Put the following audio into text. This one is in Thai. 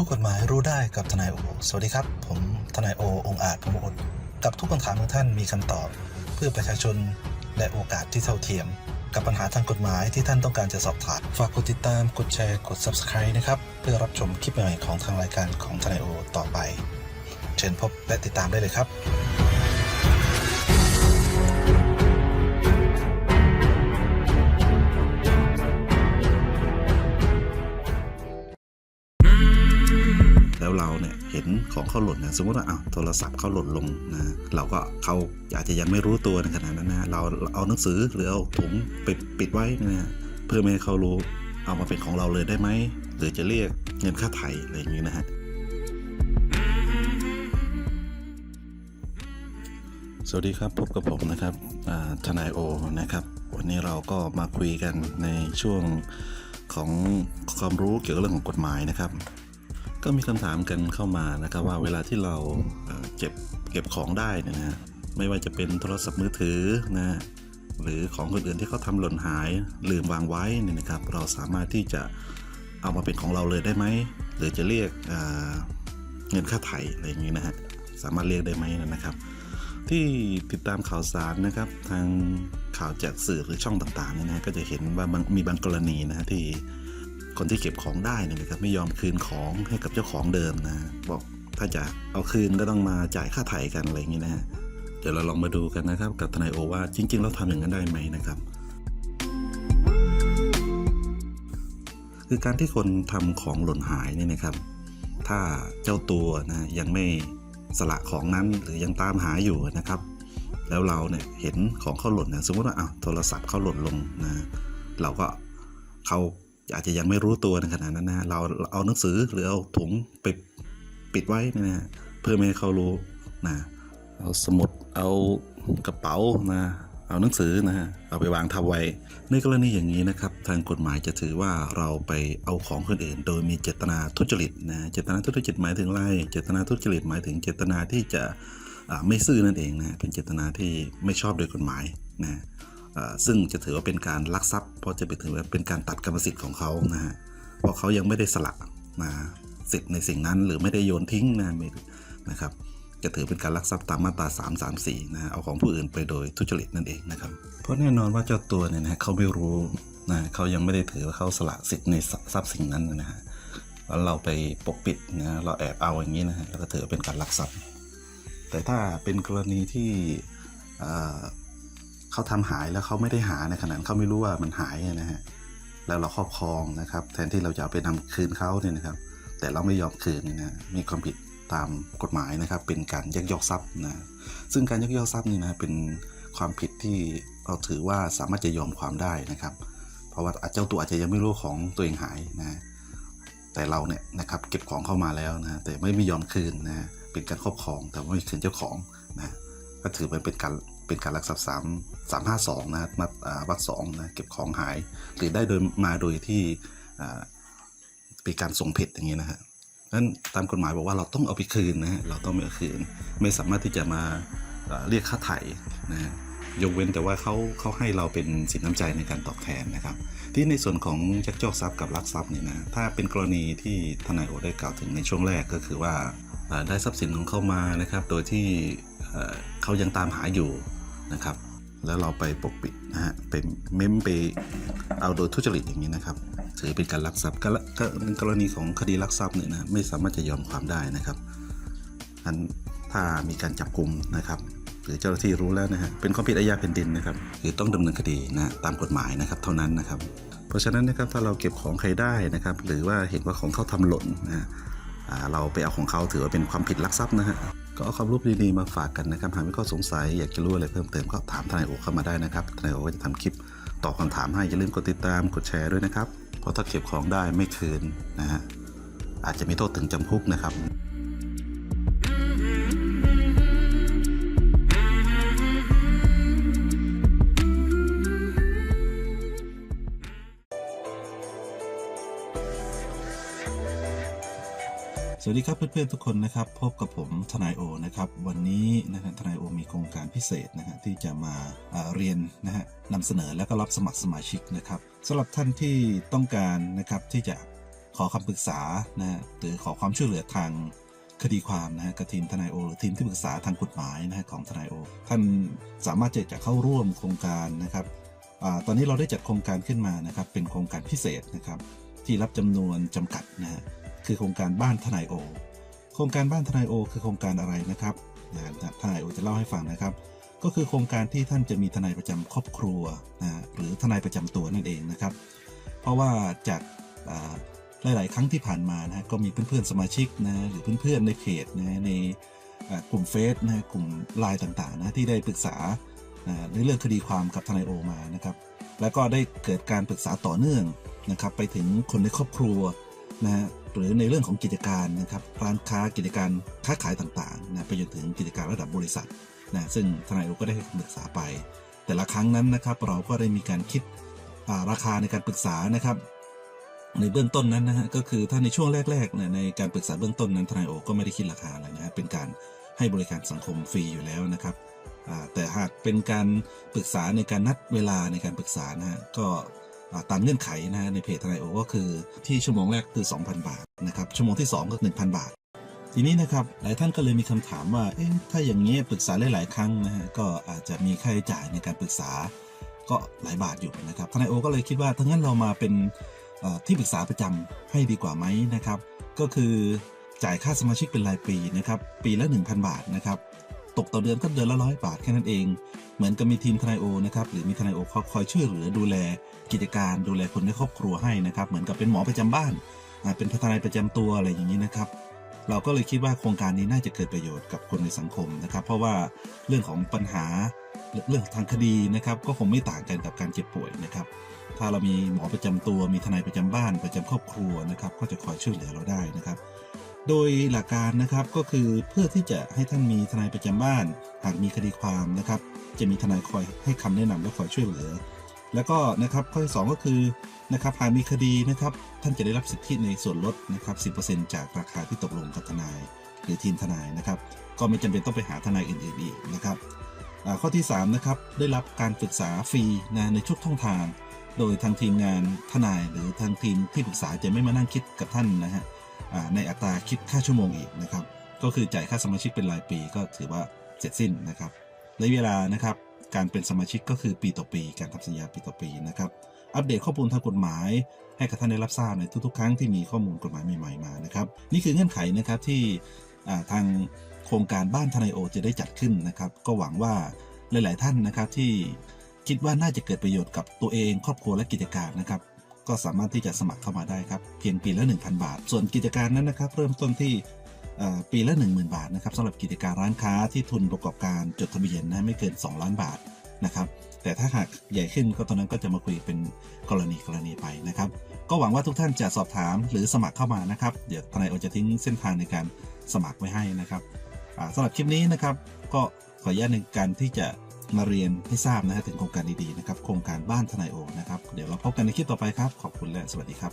รู้กฎหมายรู้ได้กับทนายโอ สวัสดีครับ ผมทนายโอ องอาจพมอดกับทุกคำถามของท่านมีคำตอบ เพื่อประชาชนและโอกาสที่เท่าเทียม กับปัญหาทางกฎหมายที่ท่านต้องการจะสอบถาม ฝากกดติดตาม กดแชร์ กด Subscribe นะครับ เพื่อรับชมคลิปใหม่ของทางรายการของทนายโอ ต่อไป เชิญพบและติดตามได้เลยครับ แล้วเราเนี่ยเห็นของเขาหล่นนะสมมติว่าอ้าวโทรศัพท์เขาหล่นลงนะเราก็เขาอาจจะยังไม่รู้ตัวในขณะนั้นนะเราเอาหนังสือหรือเอาถุงไปปิดไว้นะเพื่อไม่ให้เขารู้เอามาเป็นของเราเลยได้ไหมหรือจะเรียกเงินค่าไถ่อะไรอย่างนี้นะฮะสวัสดีครับพบกับผมนะครับทนายโอนะครับ วันนี้เราก็มาคุยกันในช่วงของความรู้เกี่ยวกับเรื่องของกฎหมายนะครับ ก็มีคำถามกันเข้ามานะครับว่าเวลาที่เราเก็บเก็บของได้นยนะไม่ว่าจะเป็นโทรศัพท์มือถือนะหรือของคนอื่นที่เขาทำหล่นหายลืมวางไว้นี่นะครับ เราสามารถที่จะเอามาเป็นของเราเลยได้ไหมหรือจะเรียกเเงินค่าไถ่อะไรอย่างนี้นะฮะสามารถเรียกได้ไหมนะครับ ที่ติดตามข่าวสารนะครับ ทางข่าวจากสื่อหรือช่องต่างๆเนี่ยนะฮะก็จะเห็นว่ามีบางกรณีนะฮะที่ คนที่เก็บของได้เนี่ยนะครับไม่ยอมคืนของให้กับเจ้าของเดิมนะ บอกถ้าจะเอาคืนก็ต้องมาจ่ายค่าไถ่กันอะไรอย่างนี้นะเดี๋ยวเราลองมาดูกันนะครับกับทนายโอว่าจริง ๆ เราทำอย่างนั้นได้ไหมนะครับ คือการที่คนทำของหล่นหายเนี่ยนะครับ ถ้าเจ้าตัวนะยังไม่สละของนั้นหรือยังตามหาอยู่นะครับ แล้วเราเนี่ยเห็นของเขาหล่นนะสมมติว่าอ้าวโทรศัพท์เขาหล่นลงนะเราก็เขา อาจจะยังไม่รู้ตัวในขณะนั้นนะเราเอาหนังสือหรือเอาถุงไปปิดไว้นะฮะเพื่อไม่ให้เขารู้นะเอาสมุดเอากระเป๋านะเอาหนังสือนะฮะเอาไปวางทับไว้ ในกรณีอย่างนี้นะครับ ทางกฎหมายจะถือว่าเราไปเอาของคนอื่น โดยมีเจตนาทุจริตนะเจตนาทุจริตหมายถึงอะไรเจตนาทุจริตหมายถึงเจตนาที่จะไม่ซื่อนั่นเองนะเป็นเจตนาที่ไม่ชอบโดยกฎหมายนะ ซึ่งจะถือว่าเป็นการลักทรัพย์เพราะจะไปถือว่าเป็นการตัดกรรมสิทธิ์ของเขานะฮะเพราะเขายังไม่ได้สละนะสิทธิ์ในสิ่งนั้นหรือไม่ได้โยนทิ้งนะนะครับจะถือเป็นการลักทรัพย์ตามมาตรา 334นะฮะเอาของผู้อื่นไปโดยทุจริตนั่นเองนะครับ เพราะแน่นอนว่าเจ้าตัวเนี่ยนะเขาไม่รู้นะเขายังไม่ได้ถือว่าเขาสละสิทธิ์ในทรัพย์สิ่งนั้นนะฮะแล้วเราไปปกปิดนะเราแอบเอาอย่างนี้นะฮะแล้วก็ถือเป็นการลักทรัพย์ แต่ถ้าเป็นกรณีที่ เขาทำหายแล้วเขาไม่ได้หาในขณะเขาไม่รู้ว่ามันหายนะฮะแล้วเราครอบครองนะครับ แทนที่เราจะเอาไปนำคืนเขาเนี่ยนะครับ แต่เราไม่ยอมคืนนี่นะมีความผิดตามกฎหมายนะครับ เป็นการยักยอกทรัพย์นะซึ่งการยักยอกทรัพย์นี่นะเป็นความผิดที่เราถือว่าสามารถจะยอมความได้นะครับ เพราะว่าเจ้าตัวอาจจะยังไม่รู้ของตัวเองหายนะแต่เราเนี่ยนะครับเก็บของเข้ามาแล้วนะแต่ไม่ไม่ยอมคืนนะเป็นการครอบครองแต่ไม่คืนเจ้าของนะ ก็ถือว่าเป็นการเป็นการลักทรัพย์สามสามห้าสองนะมาอ่าวรรคสองนะเก็บของหาย หรือได้โดยมาโดยที่เป็นการส่งผิดอย่างนี้นะฮะนั้นตามกฎหมายบอกว่าเราต้องเอาไปคืนนะฮะเราต้องม่เอาคืน ไม่สามารถที่จะมาเอ่อเรียกค่าไถ่นะยกเว้นแต่ว่าเขาเขาให้เราเป็นสินน้ำใจในการตอบแทนนะครับ ที่ในส่วนของยักยอกทรัพย์กับลักทรัพย์เนี่ยนะถ้าเป็นกรณีที่ทนายโอได้กล่าวถึงในช่วงแรกก็คือว่าได้ทรัพย์สินของเขามานะครับ โดยที่ เขายังตามหาอยู่นะครับ แล้วเราไปปกปิดนะฮะไปเม้มไปเอาโดยทุจริตอย่างนี้นะครับ ถือเป็นการลักทรัพย์ก็ในกรณีของคดีลักทรัพย์เนี่ยนะไม่สามารถจะยอมความได้นะครับอันถ้ามีการจับกลุ่มนะครับหรือเจ้าหน้าที่รู้แล้วนะฮะเป็นความผิดอาญาแผ่นดินนะครับหรือต้องดำเนินคดีนะตามกฎหมายนะครับเท่านั้นนะครับ เพราะฉะนั้นนะครับถ้าเราเก็บของใครได้นะครับ หรือว่าเห็นว่าของเขาทำหล่นนะเราไปเอาของเขาถือว่าเป็นความผิดลักทรัพย์นะฮะ ก็เอาความรู้ดีๆมาฝากกันนะครับหากมีข้อสงสัยอยากจะรู้อะไรเพิ่มเติมก็ถามทนายโอเข้ามาได้นะครับทนายโอก็จะทำคลิปตอบคำถามให้อย่าลืมกดติดตามกดแชร์ด้วยนะครับเพราะถ้าเก็บของได้ไม่คืนนะฮะอาจจะมีโทษถึงจำคุกนะครับ สวัสดีครับเพื่อนๆทุกคนนะครับ พบกับผมทนายโอนะครับ วันนี้นะฮะทนายโอมีโครงการพิเศษนะฮะที่จะมาอ่าเรียนนะฮะนำเสนอแล้วก็รับสมัครสมาชิกนะครับสำหรับท่านที่ต้องการนะครับที่จะขอคำปรึกษานะฮะหรือขอความช่วยเหลือทางคดีความนะฮะกับทีมทนายโอหรือทีมที่ปรึกษาทางกฎหมายนะฮะของทนายโอท่านสามารถจะเข้าร่วมโครงการนะครับอตอนนี้เราได้จัดโครงการขึ้นมานะครับเป็นโครงการพิเศษนะครับที่รับจำนวนจำกัดนะฮะ คือโครงการบ้านทนายโอ โครงการบ้านทนายโอ คือโครงการอะไรนะครับนะทนายโอจะเล่าให้ฟังนะครับ ก็คือโครงการที่ท่านจะมีทนายประจำครอบครัวนะหรือทนายประจำตัวนั่นเองนะครับ เพราะว่าจากอ่าหลาย ๆ ครั้งที่ผ่านมานะฮะก็มีเพื่อน ๆ สมาชิกนะหรือเพื่อน ๆ ในเพจนะในกลุ่มเฟซนะกลุ่มไลน์ต่าง ๆ นะที่ได้ปรึกษาอ่าในเรื่องคดีความกับทนายโอมานะครับ แล้วก็ได้เกิดการปรึกษาต่อเนื่องนะครับ ไปถึงคนในครอบครัวนะฮะ หรือในเรื่องของกิจการนะครับร้านค้ากิจการค้าขายต่างๆนะไปจนถึงกิจการระดับบริษัทนะซึ่งทนายโอก็ได้ให้คำปรึกษาไป แต่ละครั้งนั้นนะครับ เราก็ได้มีการคิดาราคาในการปรึกษานะครับ ในเบื้องต้นนั้นนะฮะก็คือถ้าในช่วงแรกๆเนี่ยในการปรึกษาเบื้องต้นนั้นทนายโอก็ไม่ได้คิดราคาอะไรนะฮะเป็นการให้บริการสังคมฟรีอยู่แล้วนะครับแต่หากเป็นการปรึกษาในการนัดเวลาในการปรึกษานะฮะก็ ตามเงื่อนไขนะฮะในเพจทนายโอก็คือที่ชั่วโมงแรกคือ 2,000 บาทนะครับชั่วโมงที่ 2 ก็ 1,000 บาท ทีนี้นะครับหลายท่านก็เลยมีคำถามว่าเอ๊ะถ้าอย่างนี้ปรึกษาหลาย ๆ ครั้งนะฮะก็อาจจะมีค่าใช้จ่ายในการปรึกษาก็หลายบาทอยู่นะครับทนายโอก็เลยคิดว่าถ้างั้นเรามาเป็นที่ปรึกษาประจำให้ดีกว่าไหมนะครับ ก็คือจ่ายค่าสมาชิกเป็นรายปีนะครับปีละ 1,000 บาทนะครับ ตกต่อเดือนก็เดือนละร้อยบาทแค่นั้นเอง เหมือนกับมีทีมทนายโอนะครับหรือมีทนายโอคอยช่วยเหลือดูแลกิจการดูแลคนในครอบครัวให้นะครับ เหมือนกับเป็นหมอประจำบ้านเป็นทนายประจำตัวอะไรอย่างนี้นะครับ เราก็เลยคิดว่าโครงการนี้น่าจะเกิดประโยชน์กับคนในสังคมนะครับ เพราะว่าเรื่องของปัญหาเรื่องทางคดีนะครับ ก็คงไม่ต่างกันกับการเจ็บป่วยนะครับ ถ้าเรามีหมอประจำตัวมีทนายประจำบ้านประจำครอบครัวนะครับ ก็จะคอยช่วยเหลือเราได้นะครับ โดยหลักการนะครับก็คือเพื่อที่จะให้ท่านมีทนายประจำบ้าน หากมีคดีความนะครับ จะมีทนายคอยให้คำแนะนำและคอยช่วยเหลือ แล้วก็นะครับข้อที่สองก็คือนะครับหากมีคดีนะครับท่านจะได้รับสิทธิในส่วนลดนะครับ 10%จากราคาที่ตกลงกับทนายหรือทีมทนายนะครับ ก็ไม่จำเป็นต้องไปหาทนายอื่นๆอีกนะครับข้อที่3นะครับได้รับการปรึกษาฟรีนะในทุกช่องทาง โดยทางทีมงานทนายหรือทางทีมที่ปรึกษาจะไม่มานั่งคิดกับท่านนะฮะ ในอัตราคิดค่าชั่วโมงอีกนะครับ ก็คือจ่ายค่าสมาชิกเป็นรายปีก็ถือว่าเสร็จสิ้นนะครับระยะเวลานะครับการเป็นสมาชิกก็คือปีต่อปี การทำสัญญาปีต่อปีนะครับอัปเดตข้อมูลทางกฎหมาย ให้กับท่านได้รับทราบในทุกๆ ครั้งที่มีข้อมูลกฎหมายใหม่ๆมานะครับ นี่คือเงื่อนไขนะครับที่ทางโครงการบ้านทนายโอจะได้จัดขึ้นนะครับ ก็หวังว่าหลาย ๆ ท่านนะครับที่คิดว่าน่าจะเกิดประโยชน์กับตัวเอง ครอบครัวและกิจการนะครับ ก็สามารถที่จะสมัครเข้ามาได้ครับเพียงปีละ 1,000 บาท ส่วนกิจการนั้นนะครับเริ่มต้นที่ปีละ 10,000 บาทนะครับสำหรับกิจการร้านค้าที่ทุนประกอบการจดทะเบียนนะไม่เกิน 2 ล้านบาทนะครับแต่ถ้าหากใหญ่ขึ้นก็ตอนนั้นก็จะมาคุยเป็นกรณีกรณีไปนะครับ ก็หวังว่าทุกท่านจะสอบถามหรือสมัครเข้ามานะครับ เดี๋ยวทนายโอจะทิ้งเส้นทางในการสมัครไว้ให้นะครับสำหรับคลิปนี้นะครับ ก็ขออนุญาตในการที่จะ มาเรียนให้ทราบนะฮะถึงโครงการดีๆนะครับโครงการบ้านทนายโอนะครับ เดี๋ยวเราพบกันในคลิปต่อไปครับ ขอบคุณและสวัสดีครับ